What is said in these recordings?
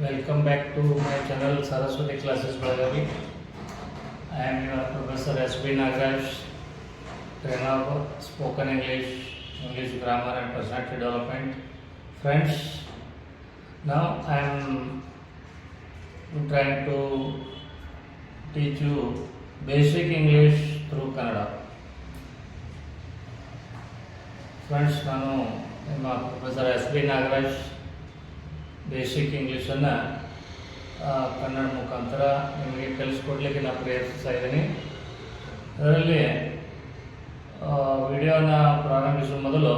Welcome back to my channel Saraswati Classes Belagavi. I am your Professor S.B. Nagaraj, trainer of spoken English, English grammar and personality development. Friends, now I am trying to teach you basic English through Kannada. Friends ನಾನು ನಿಮ್ಮ professor S B Nagaraj basic ಇಂಗ್ಲೀಷನ್ನು ಕನ್ನಡ ಮುಖಾಂತರ ನಿಮಗೆ ಕಲಿಸ್ಕೊಡ್ಲಿಕ್ಕೆ ನಾನು ಪ್ರಯತ್ನಿಸ್ತಾ ಇದ್ದೀನಿ. ಅದರಲ್ಲಿ ವಿಡಿಯೋನ ಪ್ರಾರಂಭಿಸುವ ಮೊದಲು,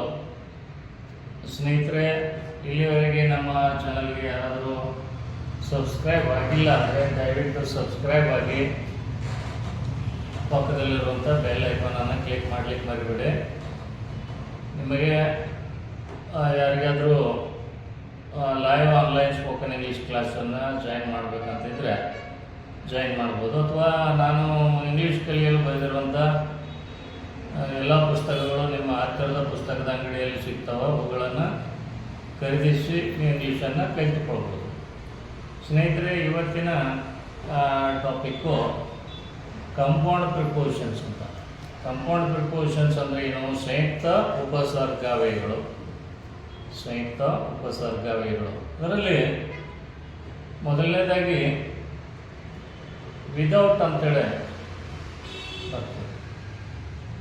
ಸ್ನೇಹಿತರೆ, ಇಲ್ಲಿವರೆಗೆ ನಮ್ಮ ಚಾನಲ್ಗೆ ಯಾರಾದರೂ ಸಬ್ಸ್ಕ್ರೈಬ್ ಆಗಿಲ್ಲ ಅಂದರೆ ದಯವಿಟ್ಟು ಸಬ್ಸ್ಕ್ರೈಬ್ ಆಗಿ ಪಕ್ಕದಲ್ಲಿರುವಂಥ ಬೆಲ್ ಐಕಾನನ್ನು ಕ್ಲಿಕ್ ಮಾಡಲಿಕ್ಕೆ ಮರಿಬೇಡಿ. ನಿಮಗೆ ಯಾರಿಗಾದರೂ ಲೈವ್ ಆನ್ಲೈನ್ ಸ್ಪೋಕನ್ ಇಂಗ್ಲೀಷ್ ಕ್ಲಾಸನ್ನು ಜಾಯಿನ್ ಮಾಡಬೇಕಂತಿದ್ರೆ ಜಾಯಿನ್ ಮಾಡ್ಬೋದು. ಅಥವಾ ನಾನು ಇಂಗ್ಲೀಷ್ ಕಲಿಯಲು ಬರೆದಿರುವಂಥ ಎಲ್ಲ ಪುಸ್ತಕಗಳು ನಿಮ್ಮ ಹತ್ತಿರದ ಪುಸ್ತಕದ ಅಂಗಡಿಯಲ್ಲಿ ಸಿಗ್ತಾವೆ, ಅವುಗಳನ್ನು ಖರೀದಿಸಿ ಇಂಗ್ಲೀಷನ್ನು ಕಲಿತುಕೊಳ್ಬೋದು. ಸ್ನೇಹಿತರೆ, ಇವತ್ತಿನ ಟಾಪಿಕ್ಕು ಕಂಪೌಂಡ್ ಪ್ರಿಪೋಸಿಷನ್ಸ್ ಅಂತ. ಕಂಪೌಂಡ್ ಪ್ರಿಪೋಸಿಷನ್ಸ್ ಅಂದರೆ ಏನು? ಸಂಯುಕ್ತ ಉಪಸರ್ಗವಯಗಳು ಸಂಯುಕ್ತ ಉಪಸರ್ಗವಯಗಳು ಅದರಲ್ಲಿ ಮೊದಲನೇದಾಗಿ ವಿದೌಟ್ ಅಂತೇಳಿ ಬರ್ತದೆ.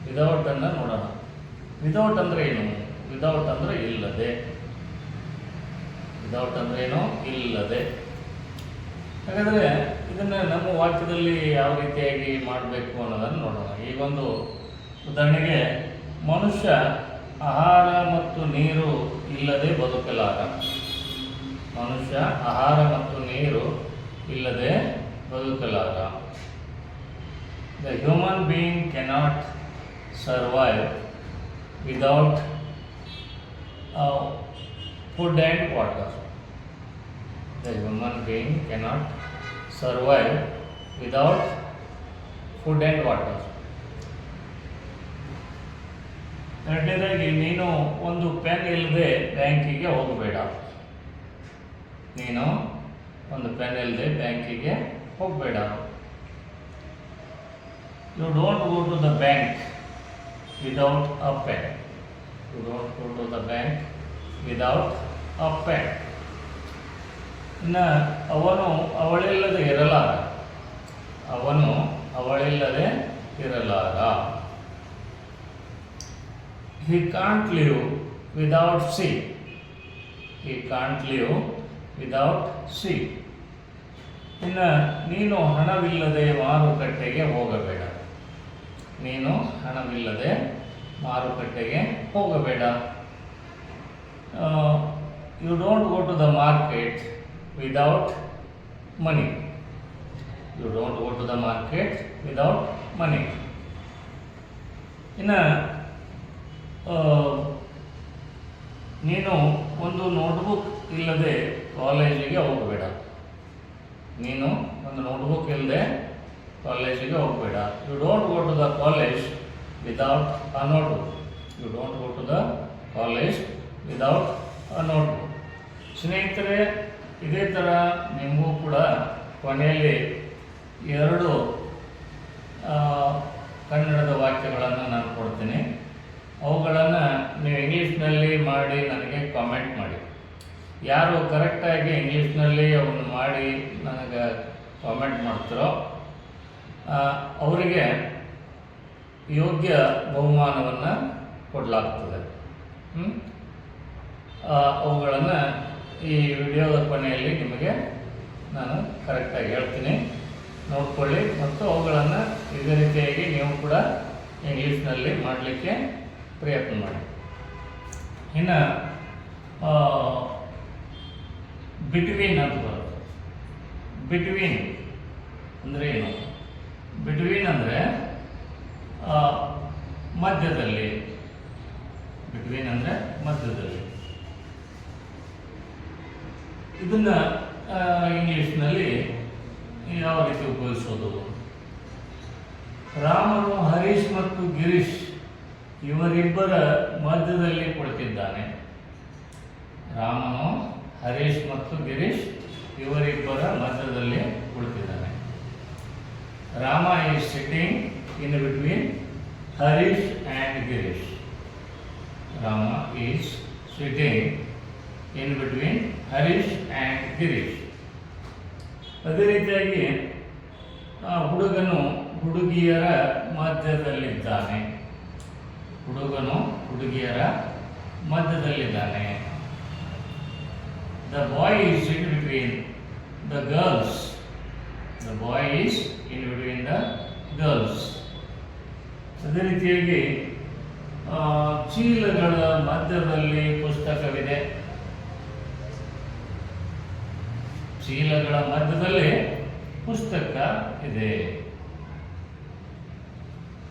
ವಿದೌಟ್ ಅನ್ನು ನೋಡೋಣ. ವಿದೌಟ್ ಅಂದರೆ ಏನು? ವಿದೌಟ್ ಅಂದರೆ ಇಲ್ಲದೆ. ವಿದೌಟ್ ಅಂದ್ರೆ ಏನು? ಇಲ್ಲದೆ. ಹಾಗಾದರೆ ಇದನ್ನು ನಮ್ಮ ವಾಕ್ಯದಲ್ಲಿ ಯಾವ ರೀತಿಯಾಗಿ ಮಾಡಬೇಕು ಅನ್ನೋದನ್ನು ನೋಡೋಣ. ಈಗೊಂದು ಉದಾಹರಣೆಗೆ ಮನುಷ್ಯ ಆಹಾರ ಮತ್ತು ನೀರು ಇಲ್ಲದೆ ಬದುಕಲಾರ ಮನುಷ್ಯ ಆಹಾರ ಮತ್ತು ನೀರು ಇಲ್ಲದೆ ಬದುಕಲಾರ the human being cannot survive without food and water the human being cannot survive without food and water. ಎರಡನೇದಾಗಿ, ನೀನು ಒಂದು ಪೆನ್ ಇಲ್ಲದೆ ಬ್ಯಾಂಕಿಗೆ ಹೋಗಬೇಡ. ನೀನು ಒಂದು ಪೆನ್ ಇಲ್ಲದೆ ಬ್ಯಾಂಕಿಗೆ ಹೋಗಬೇಡ. You don't go to the bank without a pen you don't go to the bank without a pen ಇನ್ನು ಅವನು ಅವಳಿಲ್ಲದೆ ಇರಲಾರ. ಅವನು ಅವಳಿಲ್ಲದೆ ಇರಲಾರ. He can't live without she He can't live without she ಇನ್ನು ನೀನು ಹಣವಿಲ್ಲದೆ ಮಾರುಕಟ್ಟೆಗೆ ಹೋಗಬೇಡ. ನೀನು ಹಣವಿಲ್ಲದೆ ಮಾರುಕಟ್ಟೆಗೆ ಹೋಗಬೇಡ. You don't go to the market without money you don't go to the market without money ಇನ್ನು ನೀನು ಒಂದು ನೋಟ್ಬುಕ್ ಇಲ್ಲದೆ ಕಾಲೇಜಿಗೆ ಹೋಗಬೇಡ. ನೀನು ಒಂದು ನೋಟ್ಬುಕ್ ಇಲ್ಲದೆ ಕಾಲೇಜಿಗೆ ಹೋಗಬೇಡ. You don't go to the college without a notebook you don't go to the college without a notebook ಸ್ನೇಹಿತರೆ, ಇದೇ ಥರ ನಿಮಗೂ ಕೂಡ ಕೊನೆಯಲ್ಲಿ ಎರಡು ಕನ್ನಡದ ವಾಕ್ಯಗಳನ್ನು ನಾನು ಕೊಡ್ತೀನಿ. ಅವುಗಳನ್ನು ನೀವು ಇಂಗ್ಲೀಷ್ನಲ್ಲಿ ಮಾಡಿ ನನಗೆ ಕಾಮೆಂಟ್ ಮಾಡಿ. ಯಾರು ಕರೆಕ್ಟಾಗಿ ಇಂಗ್ಲೀಷ್ನಲ್ಲಿ ಅವನ್ನ ಮಾಡಿ ನನಗೆ ಕಾಮೆಂಟ್ ಮಾಡ್ತಾರೋ ಅವರಿಗೆ ಯೋಗ್ಯ ಬಹುಮಾನವನ್ನು ಕೊಡಲಾಗ್ತದೆ? ಅವುಗಳನ್ನು ಈ ವಿಡಿಯೋದ ಕೊನೆಯಲ್ಲಿ ನಿಮಗೆ ನಾನು ಕರೆಕ್ಟಾಗಿ ಹೇಳ್ತೀನಿ. ನೋಡ್ಕೊಳ್ಳಿ. ಮತ್ತು ಅವುಗಳನ್ನು ಇದೇ ರೀತಿಯಾಗಿ ನೀವು ಕೂಡ ಇಂಗ್ಲೀಷ್ನಲ್ಲಿ ಮಾಡಲಿಕ್ಕೆ ಪ್ರಯತ್ನ ಮಾಡಿ. ಇನ್ನು ಬಿಟ್ವೀನ್ ಅಂತ ಬರುತ್ತೆ. ಬಿಟ್ವೀನ್ ಅಂದರೆ ಏನು? ಬಿಟ್ವೀನ್ ಅಂದರೆ ಮಧ್ಯದಲ್ಲಿ. ಬಿಟ್ವೀನ್ ಅಂದರೆ ಮಧ್ಯದಲ್ಲಿ. ಇದನ್ನು ಇಂಗ್ಲೀಷ್ನಲ್ಲಿ ಯಾವ ರೀತಿ ಉಪಯೋಗಿಸೋದು? ರಾಮನು ಹರೀಶ್ ಮತ್ತು ಗಿರೀಶ್. ಇವರಿಬ್ಬರ ಮಧ್ಯದಲ್ಲಿ ಕುಳಿತಿದ್ದಾನೆ. ರಾಮನು, ಹರೀಶ್ ಮತ್ತು ಗಿರೀಶ್ ಇವರಿಬ್ಬರ ಮಧ್ಯದಲ್ಲಿ ಕುಳಿತಿದ್ದಾನೆ. Rama is sitting in between Harish and Girish. Rama is sitting in between Harish and Girish. ಅದೇ ರೀತಿಯಾಗಿ ಹುಡುಗನು ಹುಡುಗಿಯರ ಮಧ್ಯದಲ್ಲಿದ್ದಾನೆ. ಹುಡುಗನು ಹುಡುಗಿಯರ ಮಧ್ಯದಲ್ಲಿದ್ದಾನೆ. The boy is in between the girls the boy is in between the girls ಅದೇ ರೀತಿಯಾಗಿ ಚೀಲಗಳ ಮಧ್ಯದಲ್ಲಿ ಪುಸ್ತಕವಿದೆ. ಚೀಲಗಳ ಮಧ್ಯದಲ್ಲಿ ಪುಸ್ತಕ ಇದೆ.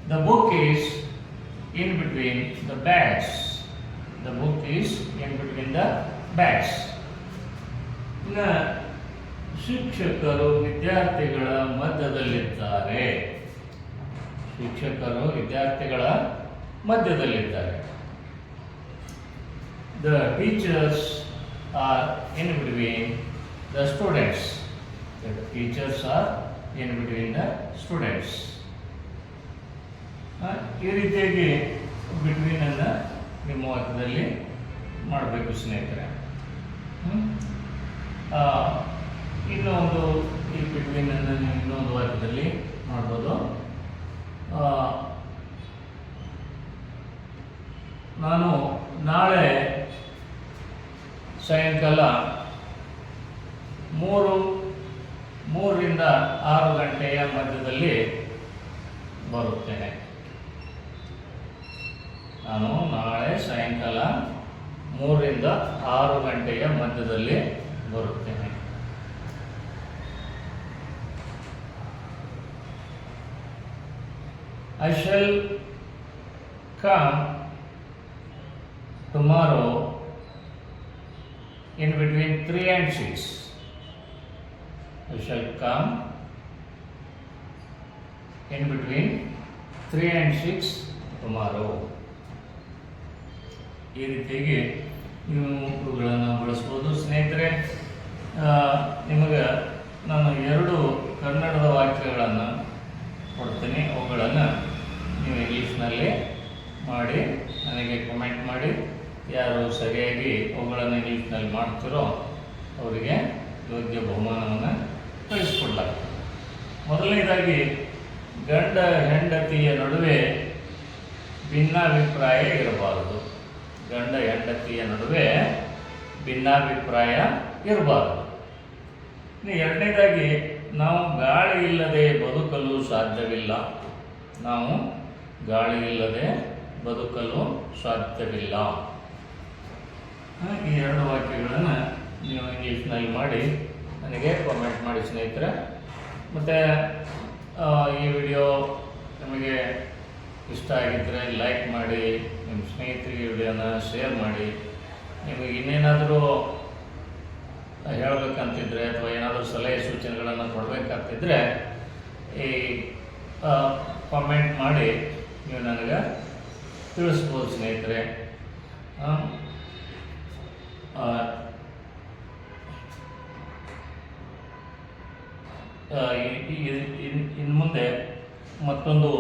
The book is in between the bags. The book is in between the bags. ಇನ್ನು ಶಿಕ್ಷಕರು ವಿದ್ಯಾರ್ಥಿಗಳ ಮಧ್ಯದಲ್ಲಿದ್ದಾರೆ ಶಿಕ್ಷಕರು ವಿದ್ಯಾರ್ಥಿಗಳ ಮಧ್ಯದಲ್ಲಿದ್ದಾರೆ the teachers are in between the students the teachers are in between the students ಈ ರೀತಿಯಾಗಿ ಬಿಟ್ವೀನ್ ಅನ್ನ ನಿಮ್ಮ ವಾಕ್ಯದಲ್ಲಿ ಮಾಡಬೇಕು ಸ್ನೇಹಿತರೆ. ಇನ್ನೂ ಒಂದು ಈ ಬಿಟ್ವೀನ್ ಅನ್ನು ನೀವು ಇನ್ನೊಂದು ವಾರದಲ್ಲಿ ಮಾಡ್ಬೋದು ಆ, ನಾನು ನಾಳೆ ಸಾಯಂಕಾಲ ಮೂರು ಮೂರರಿಂದ ಆರು ಗಂಟೆಯ ಮಧ್ಯದಲ್ಲಿ ಬರುತ್ತೇನೆ ನಾನು ನಾಳೆ ಸಾಯಂಕಾಲ ಮೂರರಿಂದ ಆರು ಗಂಟೆಯ ಮಧ್ಯದಲ್ಲಿ ಬರುತ್ತೇನೆ. I shall come tomorrow in between three and six I shall come in between three and six tomorrow ಈ ರೀತಿಯಾಗಿ ನೀವು ಇವುಗಳನ್ನು ಬಳಸ್ಬೋದು. ಸ್ನೇಹಿತರೆ ನಿಮಗೆ ನಾನು ಎರಡು ಕನ್ನಡದ ವಾಕ್ಯಗಳನ್ನು ಕೊಡ್ತೀನಿ. ಅವುಗಳನ್ನು ನೀವು ಇಂಗ್ಲೀಷ್ನಲ್ಲಿ ಮಾಡಿ, ನನಗೆ ಕಮೆಂಟ್ ಮಾಡಿ. ಯಾರು ಸರಿಯಾಗಿ ಅವುಗಳನ್ನು ಇಂಗ್ಲೀಷ್ನಲ್ಲಿ ಮಾಡ್ತಿರೋ ಅವರಿಗೆ ಯೋಗ್ಯ ಬಹುಮಾನವನ್ನು ಕಳಿಸ್ಕೊಡ್ಲಾಗ್ತದೆ. ಮೊದಲನೇದಾಗಿ, ಗಂಡ ಹೆಂಡತಿಯ ನಡುವೆ ಭಿನ್ನಾಭಿಪ್ರಾಯ ಇರಬಾರದು. ಗಂಡ ಹೆಂಡತಿಯ ನಡುವೆ ಭಿನ್ನಾಭಿಪ್ರಾಯ ಇರಬಾರದು. ಇನ್ನು ಎರಡನೇದಾಗಿ, ನಾವು ಗಾಳಿ ಇಲ್ಲದೆ ಬದುಕಲು ಸಾಧ್ಯವಿಲ್ಲ. ನಾವು ಗಾಳಿ ಇಲ್ಲದೆ ಬದುಕಲು ಸಾಧ್ಯವಿಲ್ಲ. ಈ ಎರಡು ವಾಕ್ಯಗಳನ್ನು ನೀವು ಇಂಗ್ಲೀಷ್ನಲ್ಲಿ ಮಾಡಿ, ನನಗೆ ಕಾಮೆಂಟ್ ಮಾಡಿ ಸ್ನೇಹಿತರೆ. ಮತ್ತು ಈ ವಿಡಿಯೋ ನಿಮಗೆ ಇಷ್ಟ ಆಗಿದ್ದರೆ ಲೈಕ್ ಮಾಡಿ, ನಿಮ್ಮ ಸ್ನೇಹಿತರಿಗೆ ವಿಡಿಯೋನ ಶೇರ್ ಮಾಡಿ. ನಿಮಗೆ ಇನ್ನೇನಾದರೂ ಹೇಳಬೇಕಂತಿದ್ರೆ ಅಥವಾ ಏನಾದರೂ ಸಲಹೆ ಸೂಚನೆಗಳನ್ನು ಕೊಡಬೇಕಂತಿದ್ರೆ ಈ ಕಾಮೆಂಟ್ ಮಾಡಿ ನೀವು ನನಗೆ ತಿಳಿಸ್ಬೋದು ಸ್ನೇಹಿತರೆ. ಇನ್ನು ಮುಂದೆ ಮತ್ತೊಂದು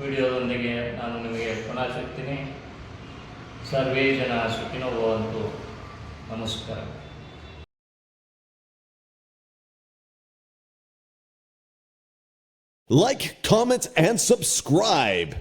ವಿಡಿಯೋದೊಂದಿಗೆ ನಾನು ನಿಮಗೆ ಪುನಃ ಸಿಗ್ತೀನಿ ಸರ್ವೇ ಜನ ಸುಖಿನೋ ಭವಂತು ನಮಸ್ಕಾರ Like, comment, and subscribe.